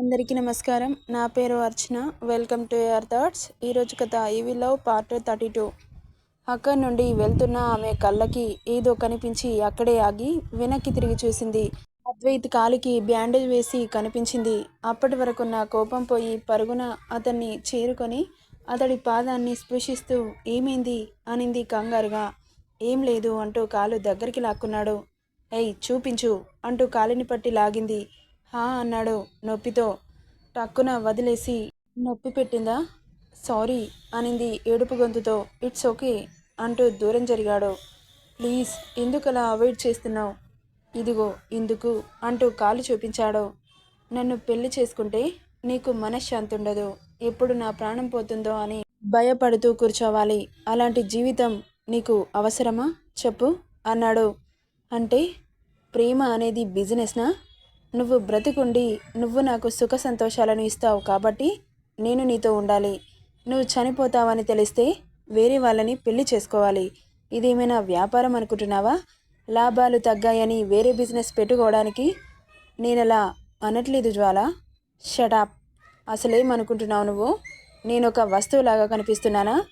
అందరికీ నమస్కారం. నా పేరు Archana. Welcome to your thoughts. ఈరోజు కథ ఈవి లవ్ పార్ట్ థర్టీ టూ. అక్కడి నుండి వెళ్తున్న ఆమె కళ్ళకి ఏదో కనిపించి అక్కడే ఆగి వెనక్కి తిరిగి చూసింది. అద్వైత్ కాలికి బ్యాండేజ్ వేసి కనిపించింది. అప్పటి వరకు నా కోపం పోయి పరుగున అతన్ని చేరుకొని అతడి పాదాన్ని స్పృశిస్తూ ఏమైంది? అనింది కంగారుగా. ఏం లేదు అంటూ కాలు దగ్గరికి లాక్కున్నాడు. ఏయ్ చూపించు అంటూ కాలిని పట్టి లాగింది. హా అన్నాడు నొప్పితో. టక్కున వదిలేసి నొప్పి పెట్టిందా? సారీ అనింది ఏడుపు గొంతుతో. ఇట్స్ ఓకే అంటూ దూరం జరిగాడు. ప్లీజ్ ఎందుకలా అవాయిడ్ చేస్తున్నావు? ఇదిగో ఇందుకు అంటూ కాలు చూపించాడు. నన్ను పెళ్ళి చేసుకుంటే నీకు మనశ్శాంతి ఉండదు. ఎప్పుడు నా ప్రాణం పోతుందో అని భయపడుతూ కూర్చోవాలి. అలాంటి జీవితం నీకు అవసరమా? చెప్పు అన్నాడు. అంటే ప్రేమ అనేది బిజినెస్నా? నువ్వు బ్రతికుండి నువ్వు నాకు సుఖ సంతోషాలను ఇస్తావు కాబట్టి నేను నీతో ఉండాలి. నువ్వు చనిపోతావని తెలిస్తే వేరే వాళ్ళని పెళ్ళి చేసుకోవాలి. ఇదేమైనా వ్యాపారం అనుకుంటున్నావా? లాభాలు తగ్గాయని వేరే బిజినెస్ పెట్టుకోవడానికి నేను అలా అనట్లేదు జ్వాల. షటాప్ అసలేమనుకుంటున్నావు నువ్వు? నేను ఒక వస్తువులాగా కనిపిస్తున్నానా?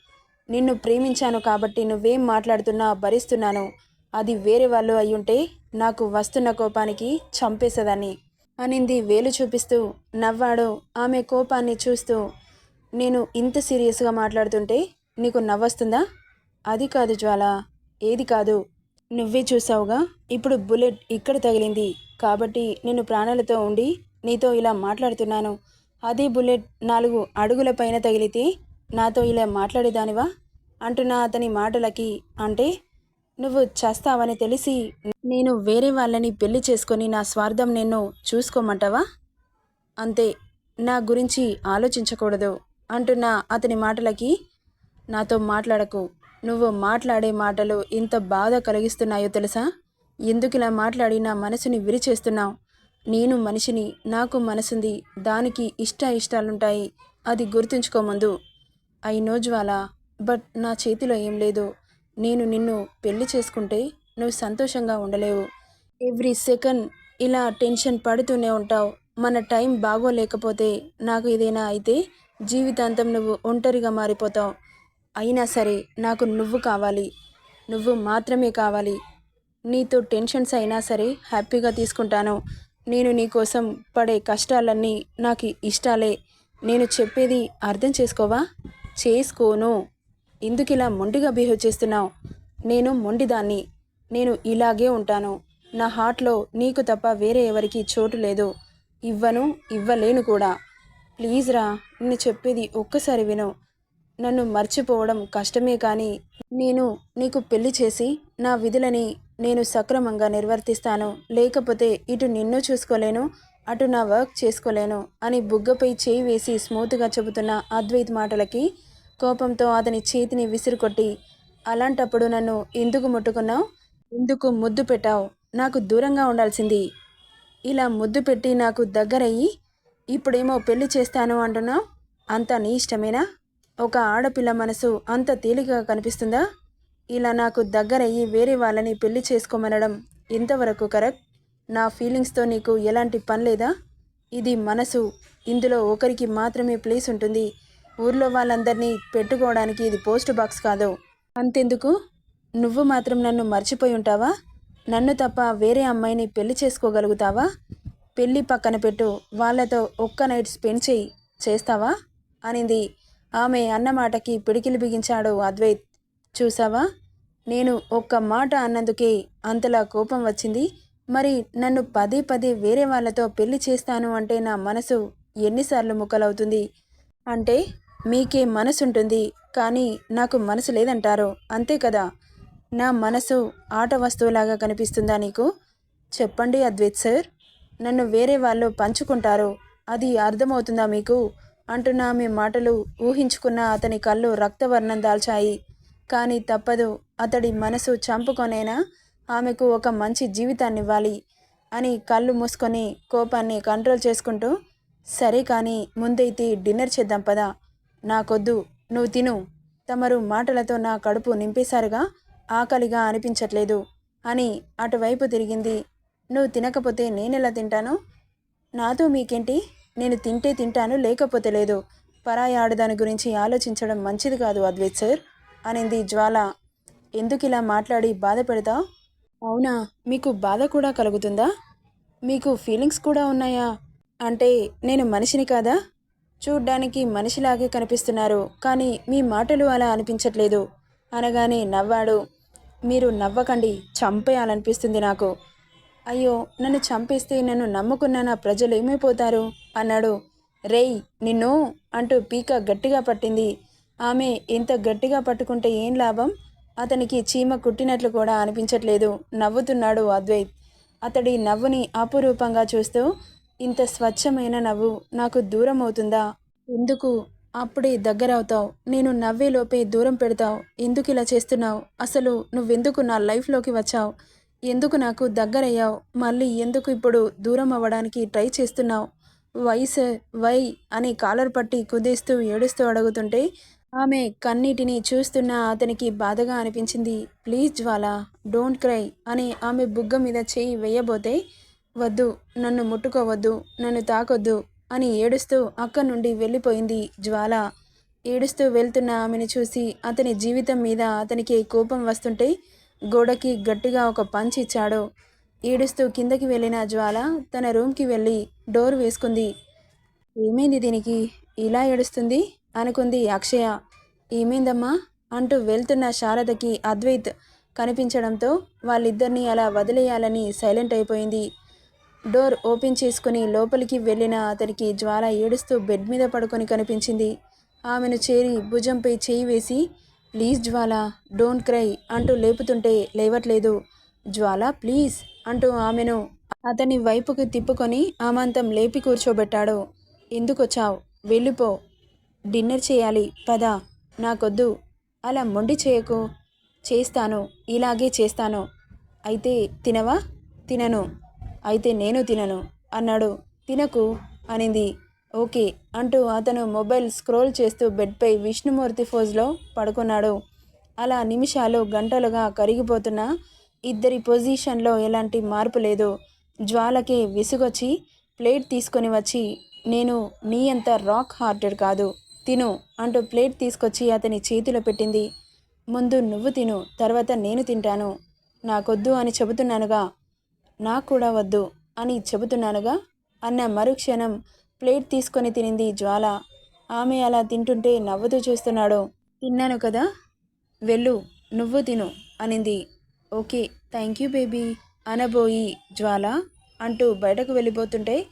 నిన్ను ప్రేమించాను కాబట్టి నువ్వేం మాట్లాడుతున్నా భరిస్తున్నాను. అది వేరే వాళ్ళు అయ్యుంటే నాకు వస్తున్న కోపానికి చంపేసేదాన్ని అనింది వేలు చూపిస్తూ. నవ్వాడు. ఆమె కోపాన్ని చూస్తూ. నేను ఇంత సీరియస్గా మాట్లాడుతుంటే నీకు నవ్వొస్తుందా? అది కాదు జ్వాల. ఏది కాదు. నువ్వే చూసావుగా. ఇప్పుడు బుల్లెట్ ఇక్కడ తగిలింది. కాబట్టి నేను ప్రాణాలతో ఉండి నీతో ఇలా మాట్లాడుతున్నాను. అదే బుల్లెట్ నాలుగు అడుగుల పైన తగిలితే నాతో ఇలా మాట్లాడేదానివా? అంటున్న అతని మాటలకి అంటే నువ్వు చేస్తావని తెలిసి నేను వేరే వాళ్ళని పెళ్ళి చేసుకొని నా స్వార్థం నిన్ను చూసుకోమంటావా? అంతే నా గురించి ఆలోచించకూడదు అంటున్న అతని మాటలకి నాతో మాట్లాడకు. నువ్వు మాట్లాడే మాటలు ఇంత బాధ కలిగిస్తున్నాయో తెలుసా? ఎందుకు ఇలా మాట్లాడి నా మనసుని విరిచేస్తున్నావు? నేను మనిషిని నాకు మనసుంది దానికి ఇష్ట ఇష్టాలుంటాయి అది గుర్తుంచుకో ముందు. ఐ నో జ్వాలా బట్ నా చేతిలో ఏం లేదు. నేను నిన్ను పెళ్ళి చేసుకుంటే నువ్వు సంతోషంగా ఉండలేవు. ఎవ్రీ సెకండ్ ఇలా టెన్షన్ పడుతూనే ఉంటావు. మన టైం బాగోలేకపోతే నాకు ఏదైనా అయితే? జీవితాంతం నువ్వు ఒంటరిగా మారిపోతావు. అయినా సరే నాకు నువ్వు కావాలి. నువ్వు మాత్రమే కావాలి. నీతో టెన్షన్స్ అయినా సరే హ్యాపీగా తీసుకుంటాను. నేను నీకోసం పడే కష్టాలన్నీ నాకు ఇష్టాలే. నేను చెప్పేది అర్థం చేసుకోవా? చేసుకోను. ఎందుకు ఇలా మొండిగా బిహేవ్ చేస్తున్నావు? నేను మొండిదాన్ని. నేను ఇలాగే ఉంటాను. నా హార్ట్లో నీకు తప్ప వేరే ఎవరికి చోటు లేదు. ఇవ్వను ఇవ్వలేను కూడా. ప్లీజ్ రా నేను చెప్పేది ఒక్కసారి విను. నన్ను మర్చిపోవడం కష్టమే కానీ నేను నీకు పెళ్ళి చేసి నా విధులని నేను సక్రమంగా నిర్వర్తిస్తాను. లేకపోతే ఇటు నిన్ను చూసుకోలేను అటు నా వర్క్ చేసుకోలేను అని బుగ్గపై చేయి వేసి స్మూత్గా చెబుతున్న అద్వైత్ మాటలకి కోపంతో అతని చేతిని విసిరుకొట్టి అలాంటప్పుడు నన్ను ఎందుకు ముట్టుకున్నావు? ఎందుకు ముద్దు పెట్టావు? నాకు దూరంగా ఉండాల్సింది. ఇలా ముద్దు పెట్టి నాకు దగ్గరయ్యి ఇప్పుడేమో పెళ్ళి చేస్తాను అంటున్నావు? అంత నీ ఇష్టమేనా? ఒక ఆడపిల్ల మనసు అంత తేలికగా కనిపిస్తుందా? ఇలా నాకు దగ్గరయ్యి వేరే వాళ్ళని పెళ్ళి చేసుకోమనడం ఎంతవరకు కరెక్ట్? నా ఫీలింగ్స్తో నీకు ఎలాంటి పని లేదా? ఇది మనసు. ఇందులో ఒకరికి మాత్రమే ప్లేస్ ఉంటుంది. ఊర్లో వాళ్ళందరినీ పెట్టుకోవడానికి ఇది పోస్ట్ బాక్స్ కాదు. అంతెందుకు? నువ్వు మాత్రం నన్ను మర్చిపోయి ఉంటావా? నన్ను తప్ప వేరే అమ్మాయిని పెళ్ళి చేసుకోగలుగుతావా? పెళ్ళి పక్కన పెట్టు వాళ్ళతో ఒక్క నైట్ స్పెండ్ చేయి చేస్తావా? అనింది. ఆమె అన్నమాటకి పిడికిలు బిగించాడు అద్వైత్. చూసావా? నేను ఒక్క మాట అన్నందుకే అంతలా కోపం వచ్చింది. మరి నన్ను పదే పదే వేరే వాళ్ళతో పెళ్ళి చేస్తాను అంటే నా మనసు ఎన్నిసార్లు ముక్కలవుతుంది? అంటే మీకే మనసుంటుంది కానీ నాకు మనసు లేదంటారు. అంతే కదా? నా మనసు ఆట వస్తువులాగా కనిపిస్తుందా నీకు? చెప్పండి అద్వైత్ సార్. నన్ను వేరే వాళ్ళు పంచుకుంటారు. అది అర్థమవుతుందా మీకు? అంటున్న ఆమె మాటలు ఊహించుకున్న అతని కళ్ళు రక్తవర్ణం దాల్చాయి. కానీ తప్పదు అతడి మనసు చంపుకొనైనా? ఆమెకు ఒక మంచి జీవితాన్ని ఇవ్వాలి అని కళ్ళు మూసుకొని కోపాన్ని కంట్రోల్ చేసుకుంటూ సరే కానీ ముందైతే డిన్నర్ చేద్దాం పదా? నాకొద్దు నువ్వు తిను. తమరు మాటలతో నా కడుపు నింపేశారుగా? ఆకలిగా అనిపించట్లేదు అని అటువైపు తిరిగింది. నువ్వు తినకపోతే నేనెలా తింటాను? నాతో మీకేంటి? నేను తింటే తింటాను లేకపోతే లేదు. పరాయి ఆడదాని గురించి ఆలోచించడం మంచిది కాదు అద్వైత్ సార్ అనింది జ్వాల. ఎందుకు ఇలా మాట్లాడి బాధ పెడతావు అవునా మీకు బాధ కూడా కలుగుతుందా? మీకు ఫీలింగ్స్ కూడా ఉన్నాయా? అంటే నేను మనిషిని కాదా? చూడ్డానికి మనిషిలాగే కనిపిస్తున్నారు కానీ మీ మాటలు అలా అనిపించట్లేదు. అనగానే నవ్వాడు. మీరు నవ్వకండి చంపేయాలనిపిస్తుంది నాకు. అయ్యో నన్ను చంపేస్తే నన్ను నమ్ముకున్న నా ప్రజలు ఏమైపోతారు? అన్నాడు. రేయ్ నిన్ను అంటూ పీక గట్టిగా పట్టింది. ఆమె ఇంత గట్టిగా పట్టుకుంటే ఏం లాభం? అతనికి చీమ కుట్టినట్లు కూడా అనిపించట్లేదు. నవ్వుతున్నాడు అద్వైత్. అతడి నవ్వుని అపురూపంగా చూస్తూ ఇంత స్వచ్ఛమైన నవ్వు నాకు దూరం అవుతుందా ఎందుకు? అప్పుడే దగ్గరవుతావు. నేను నవ్వేలోపే దూరం పెడతావు. ఎందుకు ఇలా చేస్తున్నావు? అసలు నువ్వెందుకు నా లైఫ్లోకి వచ్చావు? ఎందుకు నాకు దగ్గరయ్యావు? మళ్ళీ ఎందుకు ఇప్పుడు దూరం అవ్వడానికి ట్రై చేస్తున్నావు? వై సార్ వై అని కాలర్ పట్టి కుదేస్తూ ఏడుస్తూ అడుగుతుంటే ఆమె కన్నీటిని చూస్తున్న అతనికి బాధగా అనిపించింది. ప్లీజ్ జ్వాల డోంట్ క్రై అని ఆమె బుగ్గ మీద చేయి వేయబోతే వద్దు నన్ను ముట్టుకోవద్దు నన్ను తాకొద్దు అని ఏడుస్తూ అక్కడి నుండి వెళ్ళిపోయింది జ్వాల. ఏడుస్తూ వెళ్తున్న ఆమెను చూసి అతని జీవితం మీద అతనికి కోపం వస్తుంటే గోడకి గట్టిగా ఒక పంచ్ ఇచ్చాడు. ఏడుస్తూ కిందకి వెళ్ళిన జ్వాల తన రూమ్కి వెళ్ళి డోర్ వేసుకుంది. ఏమైంది దీనికి? ఇలా ఏడుస్తుంది? అనుకుంది అక్షయ. ఏమైందమ్మా? అంటూ వెళ్తున్న శారదకి అద్వైత్ కనిపించడంతో వాళ్ళిద్దరినీ అలా వదిలేయాలని సైలెంట్ అయిపోయింది. డోర్ ఓపెన్ చేసుకుని లోపలికి వెళ్ళిన అతనికి జ్వాల ఏడుస్తూ బెడ్ మీద పడుకొని కనిపించింది. ఆమెను చేరి భుజంపై చేయి వేసి ప్లీజ్ జ్వాల డోంట్ క్రై అంటూ లేపుతుంటే లేవట్లేదు. జ్వాల ప్లీజ్ అంటూ ఆమెను అతని వైపుకు తిప్పుకొని ఆమాంతం లేపి కూర్చోబెట్టాడు. ఎందుకొచ్చావు? వెళ్ళిపో. డిన్నర్ చేయాలి. పద. నాకొద్దు. అలా మొండి చేయకు. చేస్తాను. ఇలాగే చేస్తాను. అయితే తినవా? తినను. అయితే నేను తినను. అన్నాడు. తినకు అనింది. ఓకే అంటూ అతను మొబైల్ స్క్రోల్ చేస్తూ బెడ్పై విష్ణుమూర్తి ఫోజ్లో పడుకున్నాడు. అలా నిమిషాలు గంటలుగా కరిగిపోతున్న ఇద్దరి పొజిషన్లో ఎలాంటి మార్పు లేదు. జ్వాలకి విసుగొచ్చి ప్లేట్ తీసుకొని వచ్చి నేను నీ అంత రాక్ హార్టెడ్ కాదు. తిను అంటూ ప్లేట్ తీసుకొచ్చి అతని చేతిలో పెట్టింది. ముందు నువ్వు తిను తర్వాత నేను తింటాను. నాకొద్దు అని చెబుతున్నానుగా. నాకు కూడా వద్దు అని చెబుతున్నానుగా అన్న మరుక్షణం ప్లేట్ తీసుకొని తినింది జ్వాల. ఆమె అలా తింటుంటే నవ్వుతూ చూస్తున్నాడు. తిన్నాను కదా? వెళ్ళు నువ్వు తిను అనింది. ఓకే థ్యాంక్ యూ బేబీ అనబోయి జ్వాల అంటూ బయటకు వెళ్ళిపోతుంటే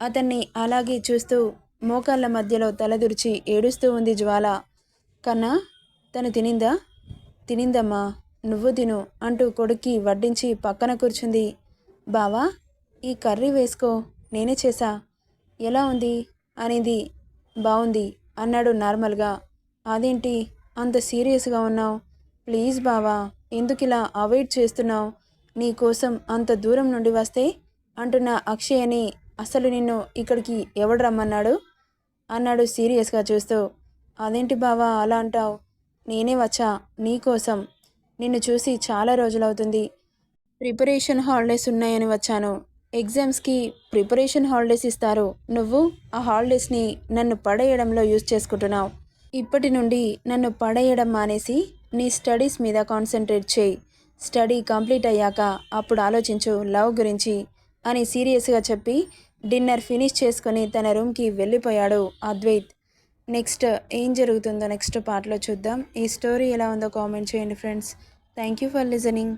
అతన్ని అలాగే చూస్తూ మోకాళ్ళ మధ్యలో తలదుర్చి ఏడుస్తూ ఉంది జ్వాల. కన్నా తను తినిందా? తినిందమ్మా నువ్వు తిను అంటూ కొడుక్కి వడ్డించి పక్కన కూర్చుంది. బావా ఈ కర్రీ వేసుకో నేనే చేసా. ఎలా ఉంది? అనేది. బాగుంది అన్నాడు నార్మల్గా. అదేంటి? అంత సీరియస్గా ఉన్నావు. ప్లీజ్ బావా ఎందుకు ఇలా అవాయిడ్ చేస్తున్నావు? నీ కోసం అంత దూరం నుండి వస్తే? అంటున్న అని అసలు నిన్ను ఇక్కడికి ఎవడు రమ్మన్నాడు? అన్నాడు సీరియస్గా చూస్తూ. అదేంటి బావా అలా అంటావు? నేనే వచ్చా నీకోసం నిన్ను చూసి చాలా రోజులవుతుంది. ప్రిపరేషన్ హాలిడేస్ ఉన్నాయని వచ్చాను. ఎగ్జామ్స్కి ప్రిపరేషన్ హాలిడేస్ ఇస్తారు. నువ్వు ఆ హాలిడేస్ని నన్ను పడేయడంలో యూజ్ చేసుకుంటున్నావు. ఇప్పటి నుండి నన్ను పడేయడం మానేసి నీ స్టడీస్ మీద కాన్సన్ట్రేట్ చేయి. స్టడీ కంప్లీట్ అయ్యాక అప్పుడు ఆలోచించు లవ్ గురించి అని సీరియస్గా చెప్పి డిన్నర్ ఫినిష్ చేసుకొని తన రూమ్కి వెళ్ళిపోయాడు అద్వైత్. నెక్స్ట్ ఏం జరుగుతుందో నెక్స్ట్ పార్ట్లో చూద్దాం. ఈ స్టోరీ ఎలా ఉందో కామెంట్ చేయండి friends. Thank you for listening.